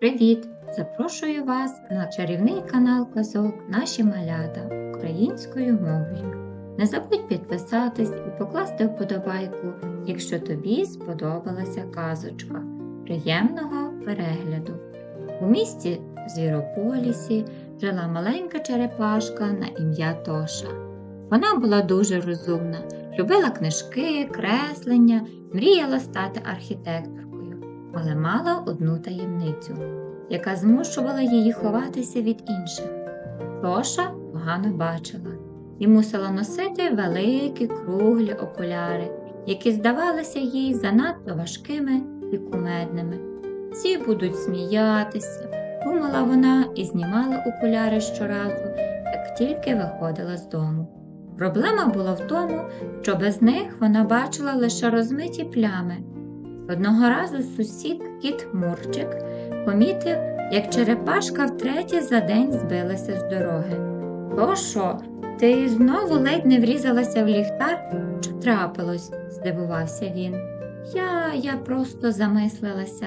Привіт! Запрошую вас на чарівний канал Казок Наші малята українською мовою. Не забудь підписатись і покласти вподобайку, якщо тобі сподобалася казочка. Приємного перегляду! У місті Звірополісі жила маленька черепашка на ім'я Тоша. Вона була дуже розумна, любила книжки, креслення, мріяла стати архітекторкою, але мала одну таємницю, яка змушувала її ховатися від інших. Тоша погано бачила і мусила носити великі круглі окуляри, які здавалися їй занадто важкими і кумедними. Всі будуть сміятися, думала вона і знімала окуляри щоразу, як тільки виходила з дому. Проблема була в тому, що без них вона бачила лише розмиті плями. Одного разу сусід кіт Мурчик помітив, як черепашка втретє за день збилася з дороги. То що, ти знову ледь не врізалася в ліхтар? Що трапилось? здивувався він. Я, я просто замислилася,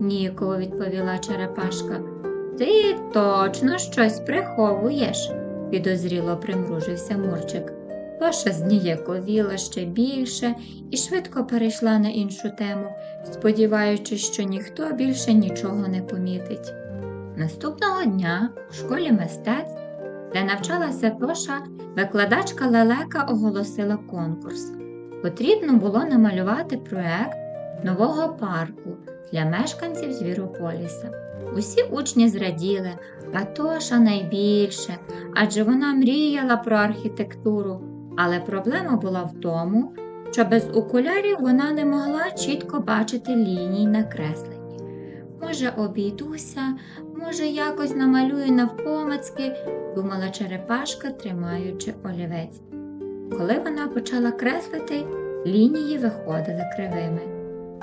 ніяково відповіла черепашка. Ти точно щось приховуєш, підозріло примружився Мурчик. Тоша зніяковіла ще більше і швидко перейшла на іншу тему, сподіваючись, що ніхто більше нічого не помітить. Наступного дня у школі мистецтв, де навчалася Тоша, викладачка Лелека оголосила конкурс. Потрібно було намалювати проект нового парку для мешканців Звірополіса. Усі учні зраділи, а Тоша найбільше, адже вона мріяла про архітектуру. Але проблема була в тому, що без окулярів вона не могла чітко бачити ліній на кресленні. Може, обійдуся, може, якось намалюю навпомацьки, думала черепашка, тримаючи олівець. Коли вона почала креслити, лінії виходили кривими.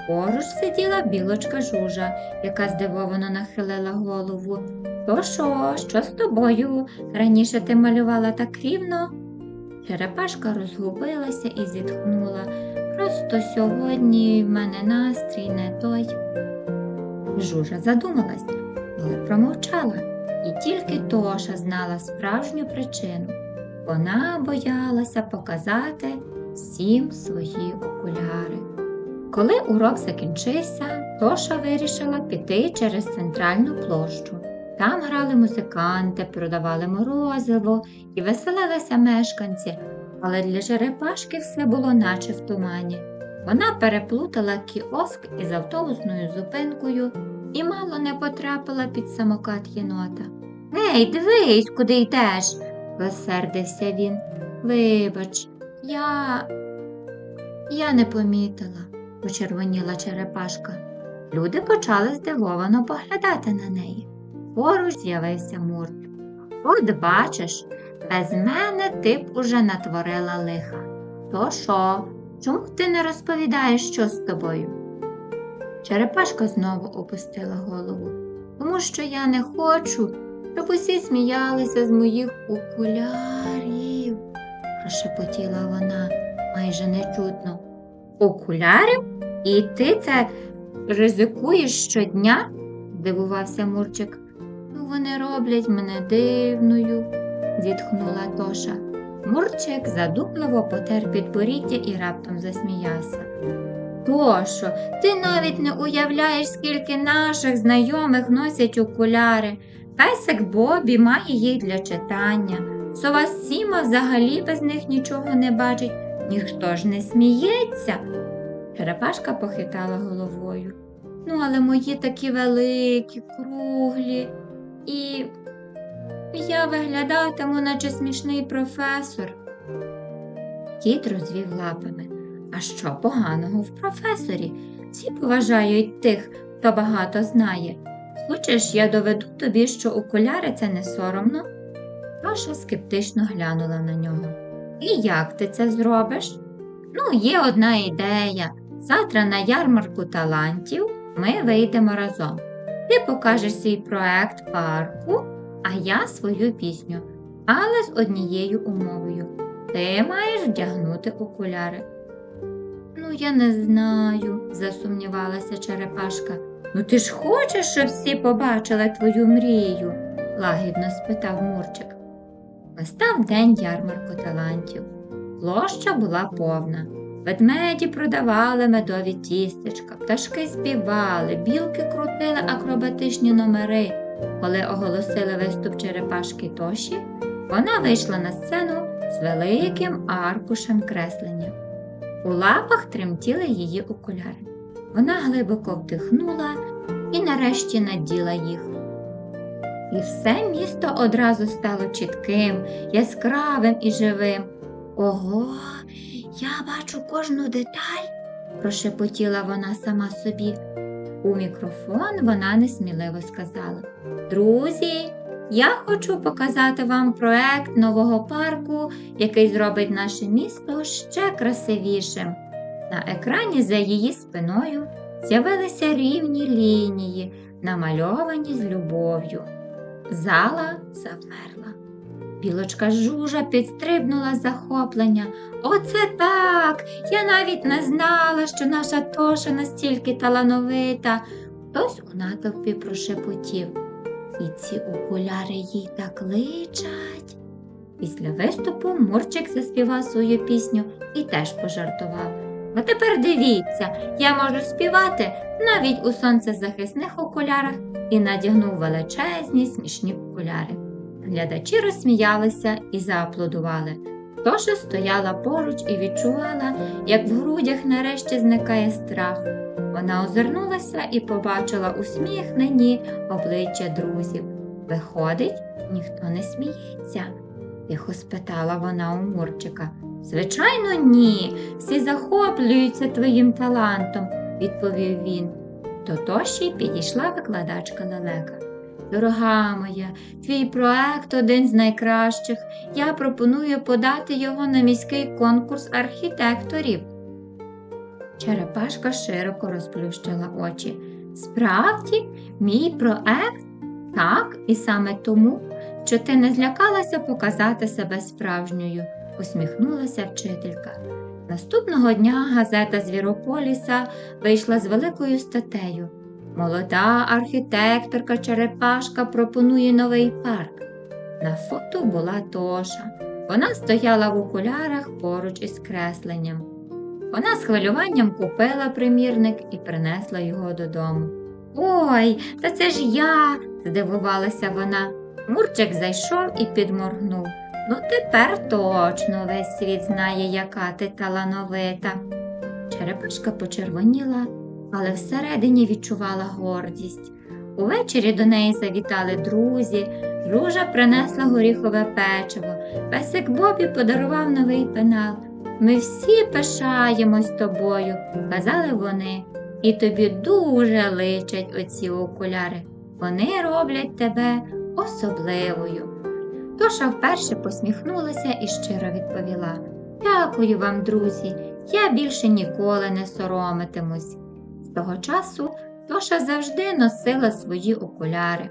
Поруч сиділа білочка жужа, яка здивовано нахилила голову. То що, що з тобою? Раніше ти малювала так рівно? Черепашка розгубилася і зітхнула. Просто сьогодні в мене настрій не той. Жужа задумалась, але промовчала, і тільки Тоша знала справжню причину. Вона боялася показати всім свої окуляри. Коли урок закінчився, Тоша вирішила піти через центральну площу. Там грали музиканти, продавали морозиво і веселилися мешканці, але для черепашки все було наче в тумані. Вона переплутала кіоск із автобусною зупинкою і мало не потрапила під самокат єнота. Гей, дивись, куди йдеш, розсердився він. Вибач, я. я не помітила, почервоніла черепашка. Люди почали здивовано поглядати на неї. Поруч з'явився Мурт. От бачиш, без мене ти б уже натворила лиха. То що? Чому ти не розповідаєш, що з тобою? Черепашка знову опустила голову. Тому що я не хочу, щоб усі сміялися з моїх окулярів, прошепотіла вона майже нечутно. Окулярів? І ти це ризикуєш щодня? здивувався Мурчик. Вони роблять мене дивною, зітхнула Тоша. Мурчик задумливо потер підборіддя і раптом засміявся. Тошо, ти навіть не уявляєш, скільки наших знайомих носять окуляри. Песик Бобі має їх для читання. Сова Сіма взагалі без них нічого не бачить, ніхто ж не сміється. Черепашка похитала головою. Ну, але мої такі великі, круглі, і я виглядатиму, наче смішний професор. Кіт розвів лапами. А що поганого в професорі? Всі поважають тих, хто багато знає. Хочеш, я доведу тобі, що окуляри це не соромно? Паша скептично глянула на нього. І як ти це зробиш? Ну, є одна ідея. Завтра на ярмарку талантів ми вийдемо разом. Ти покажеш свій проект парку, а я свою пісню, але з однією умовою. Ти маєш вдягнути окуляри. Ну, я не знаю, засумнівалася черепашка. Ну ти ж хочеш, щоб всі побачили твою мрію? лагідно спитав Мурчик. Настав день ярмарку талантів. Площа була повна. Ведмеді продавали медові тістечка, пташки співали, білки крутили акробатичні номери. Коли оголосили виступ черепашки Тоші, вона вийшла на сцену з великим аркушем креслення. У лапах тремтіли її окуляри. Вона глибоко вдихнула і нарешті наділа їх. І все місто одразу стало чітким, яскравим і живим. Ого, я бачу кожну деталь, прошепотіла вона сама собі. У мікрофон вона несміливо сказала: Друзі, я хочу показати вам проект нового парку, який зробить наше місто ще красивішим. На екрані за її спиною з'явилися рівні лінії, намальовані з любов'ю. Зала завмерла. Білочка жужа підстрибнула захоплення. Оце так! Я навіть не знала, що наша Тоша настільки талановита. Хтось у натовпі прошепотів. І ці окуляри їй так личать. Після виступу Мурчик заспівав свою пісню і теж пожартував. А тепер дивіться, я можу співати навіть у сонцезахисних окулярах і надягнув величезні смішні окуляри. Глядачі розсміялися і зааплодували. Тоша стояла поруч і відчувала, як в грудях нарешті зникає страх. Вона озирнулася і побачила усміхнені обличчя друзів. Виходить, ніхто не сміється, тихо спитала вона у Мурчика. Звичайно, ні. Всі захоплюються твоїм талантом, відповів він. До Тоші підійшла викладачка лелека. Дорога моя, твій проект один з найкращих. Я пропоную подати його на міський конкурс архітекторів. Черепашка широко розплющила очі. Справді, мій проект? Так, і саме тому, що ти не злякалася показати себе справжньою, усміхнулася вчителька. Наступного дня газета Звірополіса вийшла з великою статтею. Молода архітекторка Черепашка пропонує новий парк. На фото була Тоша. Вона стояла в окулярах поруч із кресленням. Вона з хвилюванням купила примірник і принесла його додому. Ой, та це ж я, здивувалася вона. Мурчик зайшов і підморгнув. Ну, тепер точно весь світ знає, яка ти талановита. Черепашка почервоніла, але всередині відчувала гордість. Увечері до неї завітали друзі, Жужа принесла горіхове печиво, песик Бобі подарував новий пенал. Ми всі пишаємось тобою, казали вони, і тобі дуже личать оці окуляри. Вони роблять тебе особливою. Тоша вперше посміхнулася і щиро відповіла Дякую вам, друзі, я більше ніколи не соромитимусь. Того часу Тоша завжди носила свої окуляри.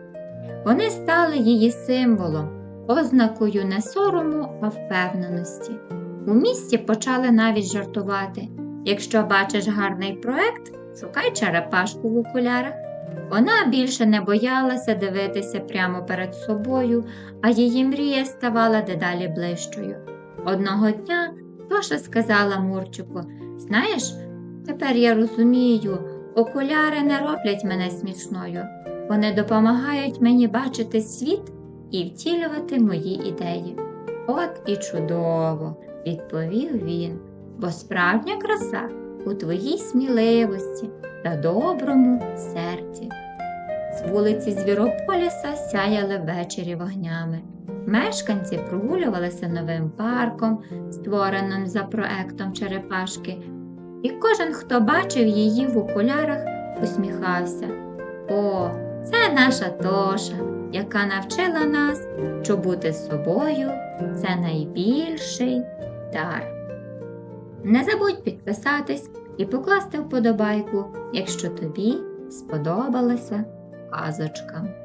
Вони стали її символом, ознакою не сорому, а впевненості. У місті почали навіть жартувати. Якщо бачиш гарний проект, шукай черепашку в окулярах. Вона більше не боялася дивитися прямо перед собою, а її мрія ставала дедалі ближчою. Одного дня Тоша сказала Мурчику: Знаєш, тепер я розумію, окуляри не роблять мене смішною. Вони допомагають мені бачити світ і втілювати мої ідеї. От і чудово, відповів він, бо справжня краса у твоїй сміливості та доброму серці. З вулиці Звірополіса сяяли ввечері вогнями. Мешканці прогулювалися новим парком, створеним за проектом Черепашки, і кожен, хто бачив її в окулярах, усміхався. О, це наша Тоша, яка навчила нас, що бути собою це найбільший дар. Не забудь підписатись і покласти вподобайку, якщо тобі сподобалася казочка.